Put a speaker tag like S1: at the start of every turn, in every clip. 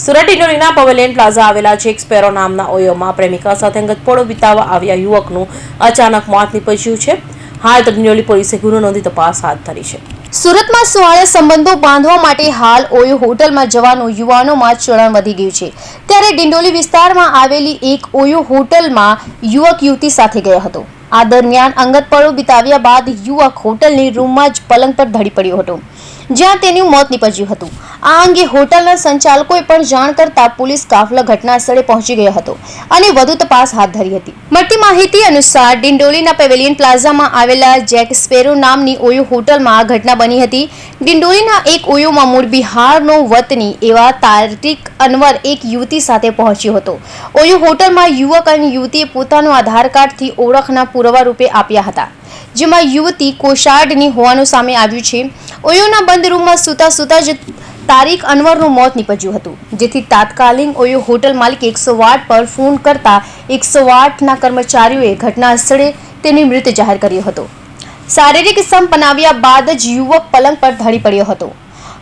S1: સુરત ઇન્ડોરીના pavilion plaza આવેલા Jack Sparrow નામના ઓયોમાં. પ્રેમિકા સાથે અંગતપોળો વિતાવવા આવ્યા યુવકનું અચાનક મોત નીપજ્યું છે. હાલ તો ડિંડોલી પોલીસે ગુનો નોંધી તપાસ હાથ ધરી છે.
S2: સુરતમાં સુવાળે સંબંધો બાંધવા માટે હાલ ઓયો હોટલમાં જવાનું યુવાનોમાં ચલણ વધી ગયું છે. ત્યારે ડિંડોલી વિસ્તારમાં આવેલી એક ઓયો હોટલમાં યુવક યુવતી સાથે ગયો હતો. આ દરમિયાન અંગત પળો વિતાવ્યા બાદ યુવક હોટલની રૂમમાં જ પલંગ પર ધડી પડ્યો હતો. જ્યાં તેનું મોત નીપજ્યું હતું. આ અંગે હોટલના સંચાલકોએ પણ જાણ કરતા પોલીસ કાફલો ઘટના સ્થળે પહોંચી ગયો હતો અને વધુ તપાસ હાથ ધરી હતી. મળતી માહિતી અનુસાર ડિંડોલીના પેવેલિયન પ્લાઝામાં આવેલા જેક સ્પેરો નામની ઓયો હોટલમાં આ ઘટના બની હતી. ડિંડોલીના એક ઓયોમાં મૂળ બિહારનો વતની એવા તાર્તિક અનવર એક યુવતી સાથે પહોંચ્યો હતો. ઓયો હોટલમાં યુવક અને યુવતીએ પોતાનો આધાર કાર્ડથી ઓળખના પુરાવા રૂપે આપ્યા હતા. જેમાં યુવતી કોશાર્ડની હોવાનું સામે આવ્યું છે. ઓયોના બંધ રૂમમાં સૂતા સૂતા જ તારીખ અનવરનું મોત નીપજ્યું હતું. જેથી તાત્કાલિક ઓયો હોટલ માલિક એકસો આઠ પર ફોન કરતા એકસો આઠના કર્મચારીઓએ ઘટના સ્થળે તેની મૃત જાહેર કર્યો હતો. શારીરિક સંપ બનાવ્યા બાદ જ યુવક પલંગ પર ઢળી પડ્યો હતો.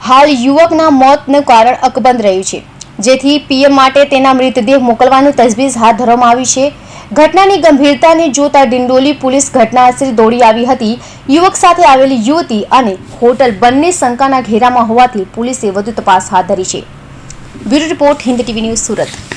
S2: હાલ યુવકના મોતનું કારણ અકબંધ રહ્યું છે. જેથી પીએમ માટે તેના મૃતદેહ મોકલવાનું તજવીજ હાથ ધરવામાં આવી છે. ઘટનાની ગંભીરતાને જોતા ડિંડોલી પોલીસ ઘટનાસ્થળે દોડી આવી હતી. યુવક સાથે આવેલી યુવતી અને હોટલ બંને શંકાના ઘેરામાં હોવાથી પોલીસે વધુ તપાસ હાથ ધરી છે. Bureau report Hind TV news Surat.